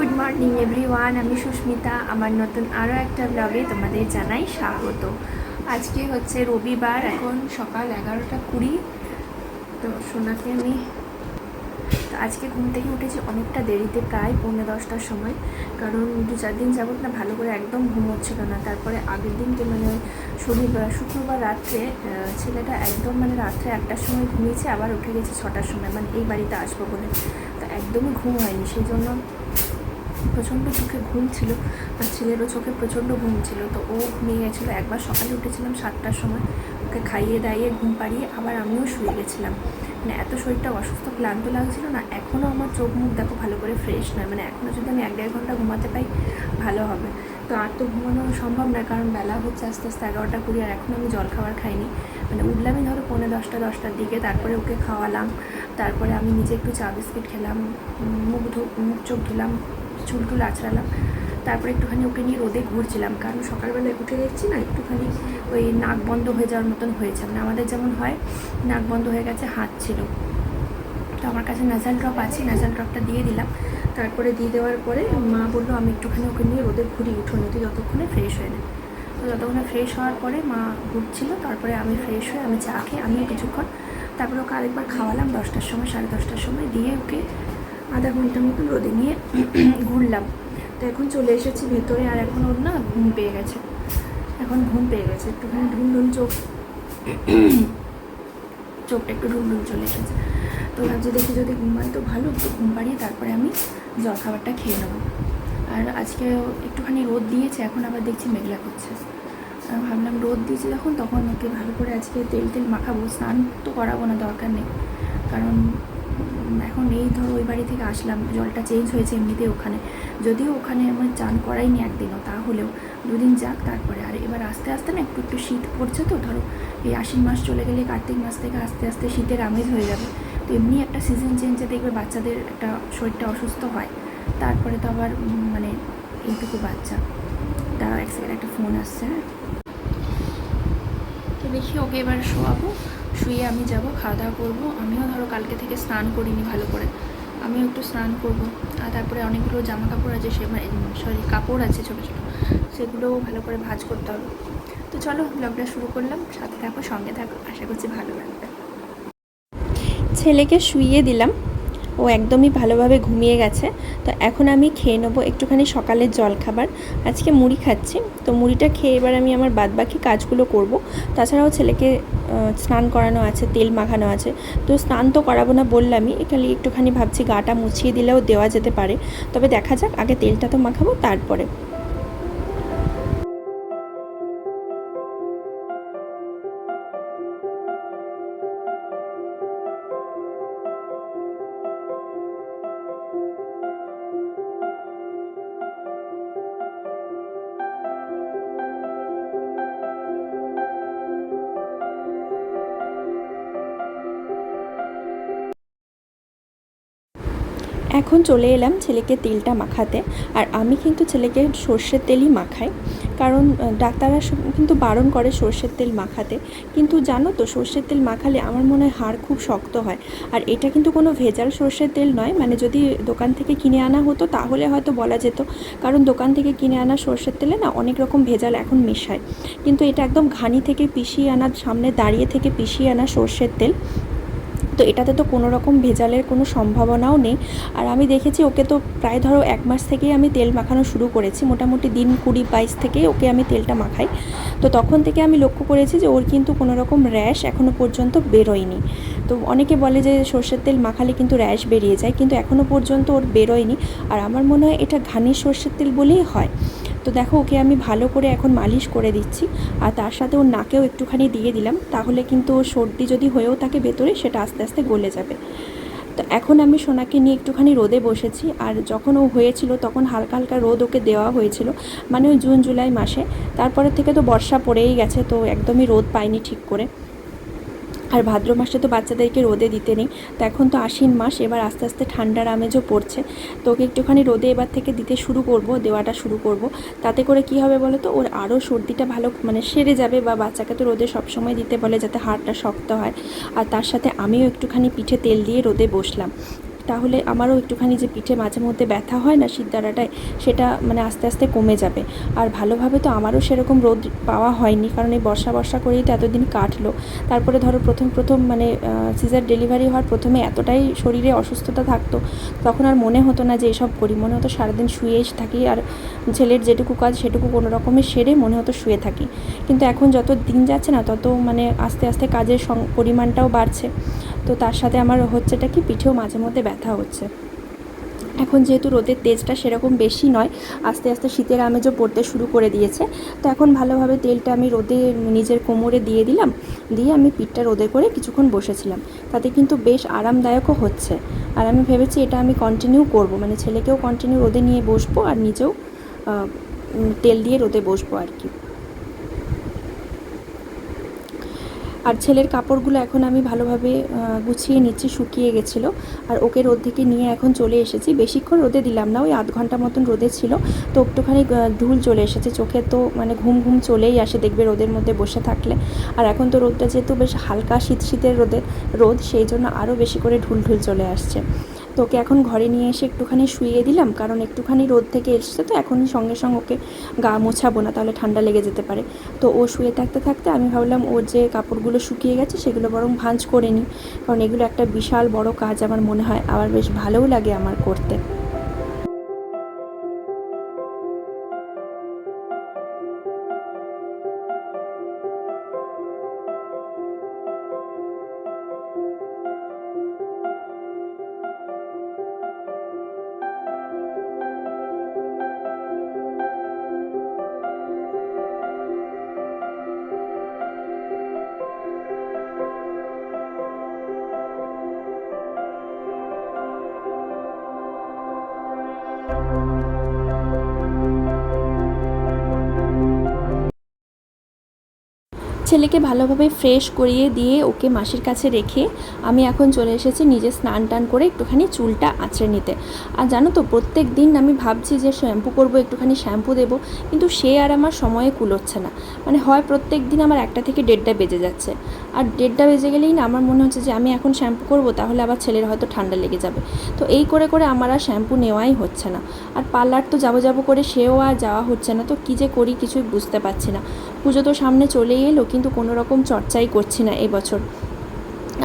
Good morning everyone আমি সুস্মিতা। আমার নতুন আরও একটা ব্লগে তোমাদের জানাই স্বাগত। আজকে হচ্ছে রবিবার, এখন সকাল এগারোটা কুড়ি। তো সোনাকে আমি তো আজকে ঘুম থেকে উঠেছি অনেকটা দেরিতে, প্রায় পৌনে দশটার সময়। কারণ দু চার দিন যাবত না ভালো করে একদম ঘুম হচ্ছিল না। তারপরে আগের দিনকে মানে শনিবার শুক্রবার রাত্রে ছেলেটা একদম মানে রাত্রে একটার সময় ঘুমিয়েছে, আবার উঠে গেছে ছটার সময়। মানে এই বাড়িতে আসব বলে। তো একদমই ঘুম হয়নি। সেই জন্য প্রচণ্ড চোখে ঘুম ছিল আর ছেলেরও চোখে প্রচণ্ড ঘুম ছিল। তো ও ঘুমিয়ে গেছিল। একবার সকালে উঠেছিলাম সাতটার সময়। ওকে খাইয়ে দাইয়ে ঘুম পাড়িয়ে আবার আমিও শুয়ে গেছিলাম। মানে এত শরীরটা অসুস্থ, ক্লান্ত লাগছিল না। এখনও আমার চোখ মুখ দেখো ভালো করে ফ্রেশ নয়। মানে এখনও যদি আমি এক দেড় ঘণ্টা ঘুমাতে পাই, ভালো হবে। তো আর তো ঘুমানো সম্ভব না। কারণ বেলা হচ্ছে আস্তে আস্তে এগারোটা কুড়ি আর এখন আমি জল খাবার খাইনি। মানে উঠলামই ধরো পৌনে দশটা, দশটার দিকে। তারপরে ওকে খাওয়ালাম। তারপরে আমি নিজে একটু চা বিস্কিট খেলাম। মুখ ধো, মুখ চোখ ধুলাম। চুল টুল আছড়ালাম। তারপরে একটুখানি ওকে নিয়ে রোদে ঘুরছিলাম, কারণ সকালবেলায় উঠে দেখছি না, একটুখানি ওই নাক বন্ধ হয়ে যাওয়ার মতন হয়েছে। মানে আমাদের যেমন হয়, নাক বন্ধ হয়ে গেছে, হাত ছিল। তো আমার কাছে নাজাল ড্রপ আছে নাজাল ড্রপটা দিয়ে দিলাম। তারপরে দিয়ে দেওয়ার পরে মা বলল, আমি একটুখানি ওকে নিয়ে রোদে ঘুরি, উঠো তুই যতক্ষণে ফ্রেশ হয়ে নে। তো যতক্ষণে ফ্রেশ হওয়ার পরে মা ঘুরছিল, তারপরে আমি ফ্রেশ হয়ে আমি চা খেয়ে, আমিও কিছুক্ষণ, তারপরে ওকে আরেকবার খাওয়ালাম দশটার সময়, সাড়ে দশটার সময়, দিয়ে ওকে আধা ঘণ্টার মতন রোদে নিয়ে ঘুরলাম। তো এখন চলে এসেছি ভেতরে আর এখন ওর না ঘুম পেয়ে গেছে। এখন ঘুম পেয়ে গেছে, একটুখানি ঢুনঢুন চোখ। চোখটা একটু ঢুনঢুন চলে এসেছে। তো ভাবছি দেখি যদি ঘুমাই তো ভালো, একটু ঘুম পাড়িয়ে তারপরে আমি জল খাবারটা খেয়ে নেব। আর আজকে একটুখানি রোদ দিয়েছে, এখন আবার দেখছি মেঘলা করছে। ভাবলাম রোদ দিয়েছে যখন, তখন ওকে ভালো করে আজকে তেল তেল মাখাবো, স্নান তো করাবো না, দরকার নেই। কারণ এখন এই ধরো ওই বাড়ি থেকে আসলাম, জলটা চেঞ্জ হয়েছে এমনিতে ওখানে। যদিও ওখানে আমার চান করাইনি একদিনও, তাহলেও দুদিন যাক তারপরে। আর এবার আস্তে আস্তে না একটু একটু শীত পড়ছে তো, ধরো এই আশ্বিন মাস চলে গেলে কার্তিক মাস থেকে আস্তে আস্তে শীতের আমেজ হয়ে যাবে। তো এমনি একটা সিজন চেঞ্জে দেখবে বাচ্চাদের একটা শরীরটা অসুস্থ হয়। তারপরে তো আবার মানে এইটুকু বাচ্চা। দাঁড়াও এক সেকেন্ড একটা ফোন আসছে হ্যাঁ। দেখি ওকে এবার শোয়াবো। শুয়ে আমি যাব খাওয়া দাওয়া করব। আমিও ধরো কালকে থেকে স্নান করিনি ভালো করে। আমিও একটু স্নান করব। আর তারপরে অনেকগুলো জামা কাপড় আছে, সে সরি, কাপড় আছে ছোটো ছোটো। সেগুলোও ভালো করে ভাজ করতে হবে। তো চলো ব্লগটা শুরু করলাম। সাথে থাকো, সঙ্গে থাকো। আশা করছি ভালো লাগবে। ছেলেকে শুইয়ে দিলাম। ও একদমই ভালোভাবে ঘুমিয়ে গেছে। তো এখন আমি খেয়ে নেব একটুখানি সকালের জল খাবার আজকে মুড়ি খাচ্ছি। তো মুড়িটা খেয়ে এবার আমি আমার বাদবাকি কাজগুলো করব। তাছাড়াও ছেলেকে স্নান করানো আছে, তেল মাখানো আছে। তো স্নান তো করাবো না বললামই খালি একটুখানি ভাবছি গাটা মুছিয়ে দিলেও দেওয়া যেতে পারে। তবে দেখা যাক, আগে তেলটা তো মাখাবো, তারপরে। এখন চলে এলাম ছেলেকে তেলটা মাখাতে। আর আমি কিন্তু ছেলেকে সর্ষের তেলই মাখাই। কারণ ডাক্তাররা কিন্তু বারণ করে সর্ষের তেল মাখাতে। কিন্তু জানো তো, সর্ষের তেল মাখালে আমার মনে হয় হাড় খুব শক্ত হয়। আর এটা কিন্তু কোনো ভেজাল সর্ষের তেল নয়। মানে যদি দোকান থেকে কিনে আনা হতো, তাহলে হয়তো বলা যেত। কারণ দোকান থেকে কিনে আনা সর্ষের তেলে না অনেক রকম ভেজাল এখন মেশায়। কিন্তু এটা একদম ঘানি থেকে পিষিয়ে আনা, সামনে দাঁড়িয়ে থেকে পিষিয়ে আনা সর্ষের তেল। তো এটাতে তো কোনো রকম ভেজালের কোনো সম্ভাবনাও নেই। আর আমি দেখেছি ওকে তো প্রায় ধরো এক মাস থেকেই আমি তেল মাখানো শুরু করেছি। মোটামুটি দিন কুড়ি বাইশ থেকেই ওকে আমি তেলটা মাখাই। তো তখন থেকে আমি লক্ষ্য করেছি যে ওর কিন্তু কোনো রকম র্যাশ এখনও পর্যন্ত বেরোয়নি। তো অনেকে বলে যে সর্ষের তেল মাখালে কিন্তু র্যাশ বেরিয়ে যায়, কিন্তু এখনও পর্যন্ত ওর বেরোয়নি। আর আমার মনে হয় এটা ঘানি সর্ষের তেল বলেই হয়। তো দেখো, ওকে আমি ভালো করে এখন মালিশ করে দিচ্ছি। আর তার সাথে ওর নাকেও একটুখানি দিয়ে দিলাম, তাহলে কিন্তু ওর সর্দি যদি হয়েও থাকে ভেতরে, সেটা আস্তে আস্তে গলে যাবে। তো এখন আমি সোনাকে নিয়ে একটুখানি রোদে বসেছি, আর যখন ও হয়েছিল তখন হালকা হালকা রোদ ওকে দেওয়া হয়েছিল মানে ওই জুন, জুলাই মাসে। তারপরে থেকে তো বর্ষা পড়েই গেছে, তো একদমই রোদ পাইনি ঠিক করে। আর ভাদ্র মাসে তো বাচ্চাদেরকে রোদে দিতে নেই, তো এখন তো আশ্বিন মাস, এবার আস্তে আস্তে ঠান্ডার আমেজও পড়ছে। তো ওকে একটুখানি রোদে এবার থেকে দিতে শুরু করব, দেওয়াটা শুরু করব। তাতে করে কি হবে বলো তো? ওর আরও সর্দিটা ভালো মানে সেরে যাবে বা বাচ্চাকে তো রোদে সবসময় দিতে বলে যাতে হাড়টা শক্ত হয়। আর তার সাথে আমিও একটুখানি পিঠে তেল দিয়ে রোদে বসলাম। তাহলে আমারও একটুখানি যে পিঠে মাঝে মধ্যে ব্যথা হয় না শিরদাঁড়াটায় সেটা মানে আস্তে আস্তে কমে যাবে। আর ভালোভাবে তো আমারও সেরকম রোদ পাওয়া হয়নি, কারণ এই বর্ষা বর্ষা করেই তো এতদিন কাটলো। তারপরে ধরো প্রথম প্রথম মানে সিজার ডেলিভারি হওয়ার প্রথমে এতটাই শরীরে অসুস্থতা থাকতো, তখন আর মনে হতো না যে এসব করি। মনে হতো সারাদিন শুয়েই থাকি আর ছেলের যেটুকু কাজ সেটুকু কোনো রকমে সেরে মনে হতো শুয়ে থাকি। কিন্তু এখন যত দিন যাচ্ছে না, তত মানে আস্তে আস্তে কাজের পরিমাণটাও বাড়ছে। তো তার সাথে আমার হচ্ছেটা কি, পিঠেও মাঝে মধ্যে ব্যথা হচ্ছে। এখন যেহেতু রোদের তেজটা সেরকম বেশি নয়, আস্তে আস্তে শীতের আমেজও পড়তে শুরু করে দিয়েছে। তো এখন ভালোভাবে তেলটা আমি রোদে নিজের কোমরে দিয়ে দিলাম, দিয়ে আমি পিঠটা রোদে করে কিছুক্ষণ বসেছিলাম। তাতে কিন্তু বেশ আরামদায়কও হচ্ছে। আর আমি ভেবেছি এটা আমি কন্টিনিউ করব মানে ছেলেকেও কন্টিনিউ রোদে নিয়ে বসবো আর নিজেও তেল দিয়ে রোদে বসবো আর কি। আর ছেলের কাপড়গুলো এখন আমি ভালোভাবে গুছিয়ে নিচ্ছি, শুকিয়ে গেছিল। আর ওকে রোদ থেকে নিয়ে এখন চলে এসেছি। বেশিক্ষণ রোদে দিলাম না, ওই আধ ঘণ্টা মতন রোদে ছিল। তো একটুখানি ঢুল চলে এসেছে। চোখে তো মানে ঘুম ঘুম চলেই আসে দেখবে রোদের মধ্যে বসে থাকলে। আর এখন তো রোদটা যেহেতু বেশ হালকা শীত শীতের রোদে, রোদ, সেই জন্য আরও বেশি করে ঢুল ঢুল চলে আসছে। তো ওকে এখন ঘরে নিয়ে এসে একটুখানি শুইয়ে দিলাম, কারণ একটুখানি রোদ থেকে এসছে তো এখনই সঙ্গে সঙ্গে ওকে গা মোছাবো না, তাহলে ঠান্ডা লেগে যেতে পারে। তো ও শুয়ে থাকতে থাকতে আমি ভাবলাম ওর যে কাপড়গুলো শুকিয়ে গেছে সেগুলো বরং ভাঁজ করে নিই, কারণ এগুলো একটা বিশাল বড় কাজ আমার মনে হয়, আবার বেশ ভালোও লাগে আমার করতে। ছেলেকে ভালোভাবে ফ্রেশ করিয়ে দিয়ে ওকে মাসির কাছে রেখে আমি এখন চলে এসেছি নিজে স্নান টান করে একটুখানি চুলটা আঁচড়ে নিতে। আর জানো তো, প্রত্যেক দিন আমি ভাবছি যে শ্যাম্পু করব, একটুখানি শ্যাম্পু দেবো, কিন্তু সে আর আমার সময়ে কুলোচ্ছে না। মানে হয় প্রত্যেক দিন আমার একটা থেকে দেড়টা বেজে যাচ্ছে। আর দেড়টা বেজে গেলেই না আমার মনে হচ্ছে যে আমি এখন শ্যাম্পু করব, তাহলে আবার ছেলের হয়তো ঠান্ডা লেগে যাবে। তো এই করে করে আমার আর শ্যাম্পু নেওয়াই হচ্ছে না। আর পার্লার তো যাব যাব করে, সেও আর যাওয়া হচ্ছে না। তো কী যে করি কিছুই বুঝতে পারছি না। পুজো তো সামনে চলেই এলো, কিন্তু কোনো রকম চর্চাই করছি না এবছর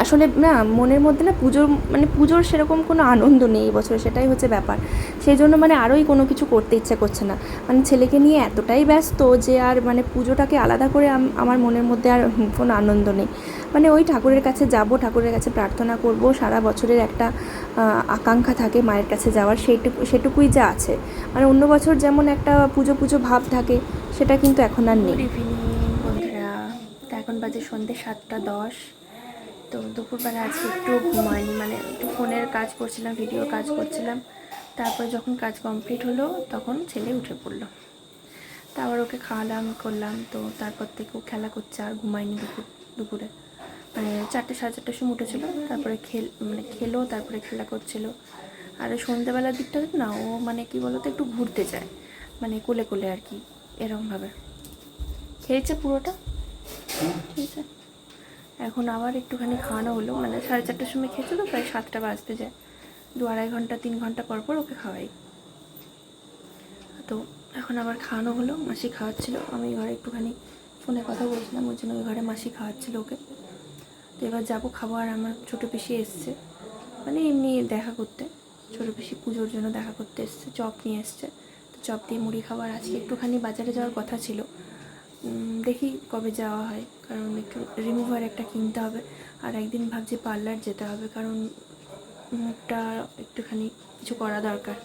আসলে না, মনের মধ্যে না পুজোর মানে পুজোর সেরকম কোনো আনন্দ নেই এবছর সেটাই হচ্ছে ব্যাপার। সেই জন্য মানে আরোই কোনো কিছু করতে ইচ্ছে করছে না। মানে ছেলেকে নিয়ে এতটাই ব্যস্ত যে আর মানে পুজোটাকে আলাদা করে আমার মনের মধ্যে আর কোনো আনন্দ নেই। মানে ওই ঠাকুরের কাছে যাব, ঠাকুরের কাছে প্রার্থনা করব, সারা বছরের একটা আকাঙ্ক্ষা থাকে মায়ের কাছে যাওয়ার, সেইটুকু সেটুকুই যা আছে। মানে অন্য বছর যেমন একটা পুজো পুজো ভাব থাকে, সেটা কিন্তু এখন আর নেই। এখন বাজে সন্ধ্যে সাতটা দশ। তো দুপুরবেলা আজকে একটু ঘুমাইনি মানে একটু ফোনের কাজ করছিলাম, ভিডিও কাজ করছিলাম। তারপর যখন কাজ কমপ্লিট হলো, তখন ছেলে উঠে পড়ল। তারপর ওকে খাওয়ালাম, করলাম, তো তারপর থেকে ও খেলা করছে, আর ঘুমায়নি দুপুর দুপুরে। চারটে, সাড়ে চারটের সময় উঠেছিল, তারপরে খেল মানে খেলো, তারপরে খেলা করছিল। আর সন্ধ্যেবেলার দিকটা না, ও মানে কি বলতো, একটু ঘুরতে যায় মানে কোলে কোলে আর কি এরমভাবে খেয়েছে পুরোটা? ঠিক আছে এখন আবার একটুখানি খাওয়ানো হলো মানে সাড়ে চারটার সময় খেয়েছে তো, প্রায় সাতটা বাজতে যায়। দু আড়াই ঘণ্টা, তিন ঘণ্টা পর পর ওকে খাওয়াই। তো এখন আবার খাওয়ানো হলো, মাসি খাওয়াচ্ছিল। আমি ঘরে একটুখানি ফোনে কথা বলছিলাম, ওই জন্য ওই ঘরে মাসি খাওয়াচ্ছিল ওকে। তো এবার যাব খাব আর আমার ছোটো পিসি এসছে। মানে এমনি দেখা করতে। ছোটো পিসি পুজোর জন্য দেখা করতে এসছে, চপ নিয়ে এসছে। তো চপ দিয়ে মুড়ি খাবার আজকে একটুখানি বাজারে যাওয়ার কথা ছিল। দেখি কবে যাওয়া হয়। কারণ একটু রিমুভার একটা কিনতে হবে। আর একদিন ভাবছি পার্লার যেতে হবে। কারণ মুখটা একটুখানি কিছু করা দরকার।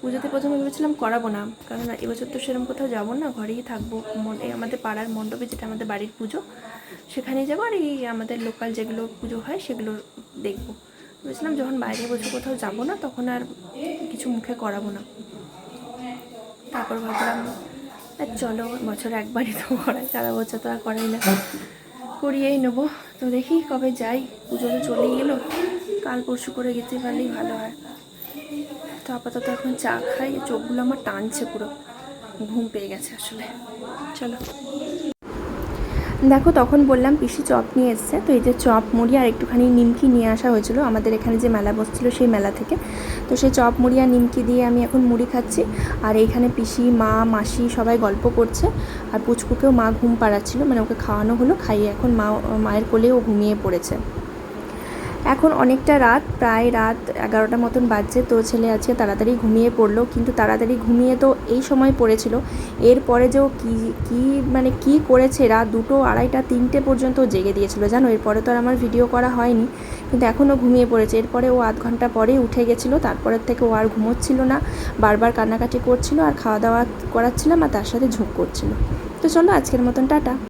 পুজোতে প্রথমে ভেবেছিলাম করাবো না কারণ এবছর তো সেরকম কোথাও যাব না, ঘরেই থাকব। আমাদের পাড়ার মণ্ডপে যেটা আমাদের বাড়ির পুজো, সেখানেই যাব আর এই আমাদের লোকাল যেগুলো পুজো হয় সেগুলো দেখব। ভেবেছিলাম যখন বাইরে বছর কোথাও যাব না, তখন আর কিছু মুখে করাবো না। তারপর ভাবলাম আর চলো, বছর একবারই তো করাই সারা বছর তো আর করাই না। করিয়েই নেব। তো দেখি কবে যাই, পুজো তো চলেই এলো। কাল পরশু করে যেতে পারলেই ভালো হয়। তো আপাতত এখন চা খাই, চোখগুলো আমার টানছে পুরো। ঘুম পেয়ে গেছে আসলে। চলো। দেখো, তখন বললাম, পিসি চপ নিয়ে এসছে। তো এই যে চপ মুড়ি আর একটুখানি নিমকি নিয়ে আসা হয়েছিল। আমাদের এখানে যে মেলা বসছিল সেই মেলা থেকে। তো সেই চপ মুড়ি আর নিমকি দিয়ে আমি এখন মুড়ি খাচ্ছি। আর এইখানে পিসি, মা, মাসি সবাই গল্প করছে। আর পুচকুকেও মা ঘুম পাড়াচ্ছিল। মানে ওকে খাওয়ানো হলো, খাইয়ে এখন মা, মায়ের কোলে ও ঘুমিয়ে পড়েছে। এখন অনেকটা রাত, প্রায় রাত এগারোটা মতন বাজছে। তো ছেলে আজকে তাড়াতাড়ি ঘুমিয়ে পড়ল, কিন্তু তাড়াতাড়ি ঘুমিয়ে তো এই সময় পড়েছিল। এরপরে যে ও কী কী মানে কী করেছে রাত দুটো, আড়াইটা, তিনটে পর্যন্ত জেগে দিয়েছিল। জানো, এরপরে তো আর আমার ভিডিও করা হয়নি, কিন্তু এখনও ঘুমিয়ে পড়েছে। এরপরে ও আধ ঘণ্টা পরেই উঠে গেছিল, তারপরের থেকে ও আর ঘুমোচ্ছিল না, বারবার কান্নাকাটি করছিল আর খাওয়া দাওয়া করাচ্ছিলাম আর তার সাথে ঝুঁক করছিল। তো চলো আজকের মতন, টাটা।